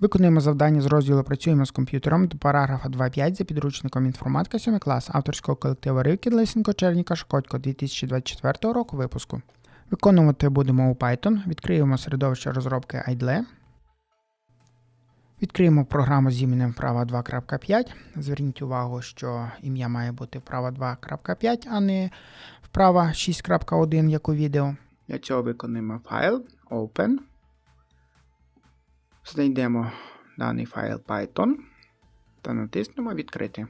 Виконуємо завдання з розділу Працюємо з комп'ютером до параграфа 2.5 за підручником інформатика 7 клас авторського колективу Ривки Лисенко Черніка Шкодько 2024 року випуску. Виконувати будемо у Python, відкриємо середовище розробки IDLE. Відкриємо програму з іменем вправа 2.5. Зверніть увагу, що ім'я має бути вправа 2.5, а не вправа 6.1, як у відео. Для цього виконуємо файл Open. Знайдемо даний файл Python та натиснемо Відкрити.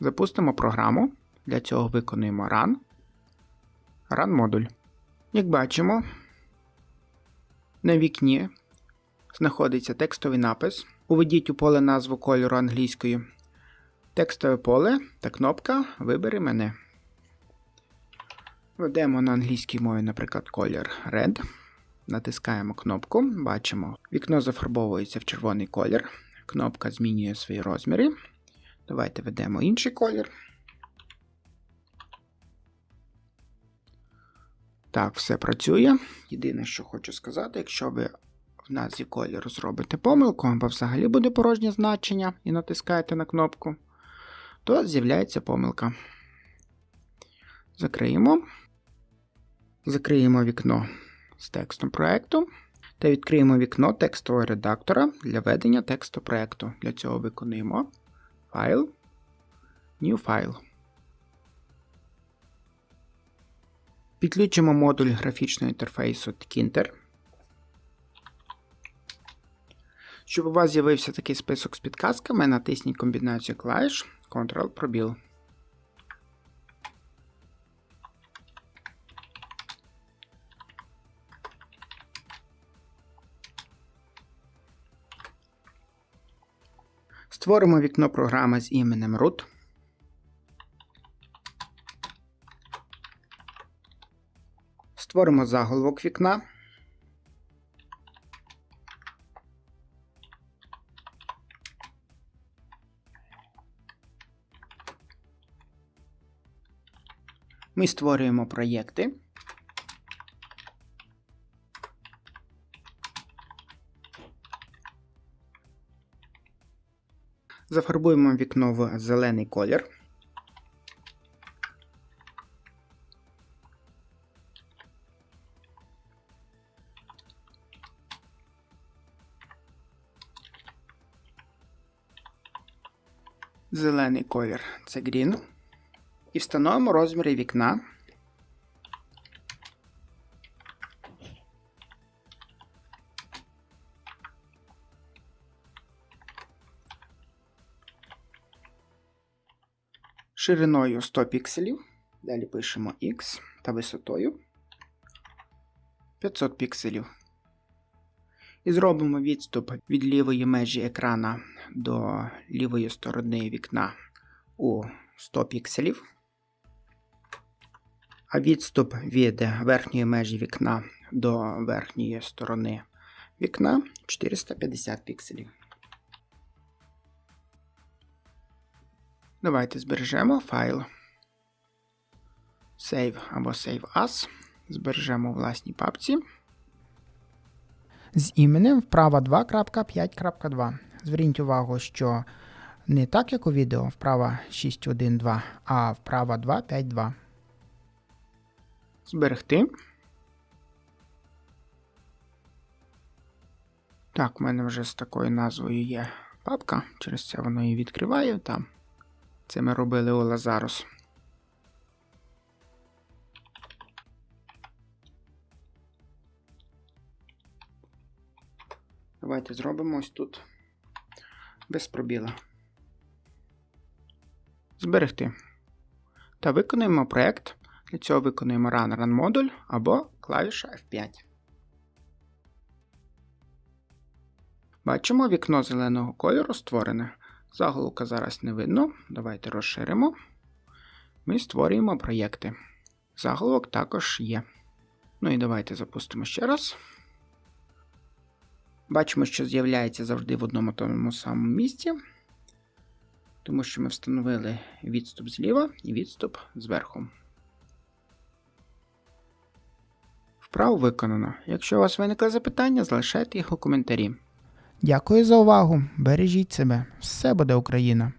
Запустимо програму. Для цього виконуємо Run. Run модуль. Як бачимо, на вікні знаходиться текстовий напис. Уведіть у поле назву кольору англійською. Текстове поле та кнопка Вибери мене. Введемо на англійській мові, наприклад, колір Red. Натискаємо кнопку, бачимо, вікно зафарбовується в червоний колір. Кнопка змінює свої розміри. Давайте введемо інший колір. Так, все працює. Єдине, що хочу сказати, якщо ви в назві кольору зробите помилку, або взагалі буде порожнє значення і натискаєте на кнопку, то з'являється помилка. Закриємо. Закриємо вікно з текстом проекту та відкриємо вікно текстового редактора для ведення тексту проекту. Для цього виконуємо файл, New File. Підключимо модуль графічного інтерфейсу Tkinter. Щоб у вас з'явився такий список з підказками, натисніть комбінацію клавіш Ctrl-пробіл. Створимо вікно програми з іменем root. Створимо заголовок вікна. Ми створюємо проєкти. Зафарбуємо вікно в зелений колір. Зелений колір це green. І встановимо розміри вікна. Шириною 100 пікселів. Далі пишемо X та висотою 500 пікселів. І зробимо відступ від лівої межі екрана до лівої сторони вікна у 100 пікселів. А відступ від верхньої межі вікна до верхньої сторони вікна 450 пікселів. Давайте збережемо файл. Save або Save As. Збережемо у власній папці. З іменем вправа 2.5.2. Зверніть увагу, що не так, як у відео, вправа 6.1.2, а вправа 2.5.2. Зберегти. Так, у мене вже з такою назвою є папка. Через це воно і відкриває там. Це ми робили у Лазарус. Давайте зробимо ось тут без пробіла. Зберегти. Та виконуємо проєкт. Для цього виконуємо Run Run модуль або клавіша F5. Бачимо вікно зеленого кольору створене. Заголовка зараз не видно. Давайте розширимо. Ми створюємо проєкти. Заголовок також є. Ну і давайте запустимо ще раз. Бачимо, що з'являється завжди в одному тому самому місці, тому що ми встановили відступ зліва і відступ зверху. В Вправу виконано. Якщо у вас виникли запитання, залишайте їх у коментарі. Дякую за увагу. Бережіть себе. Все буде Україна!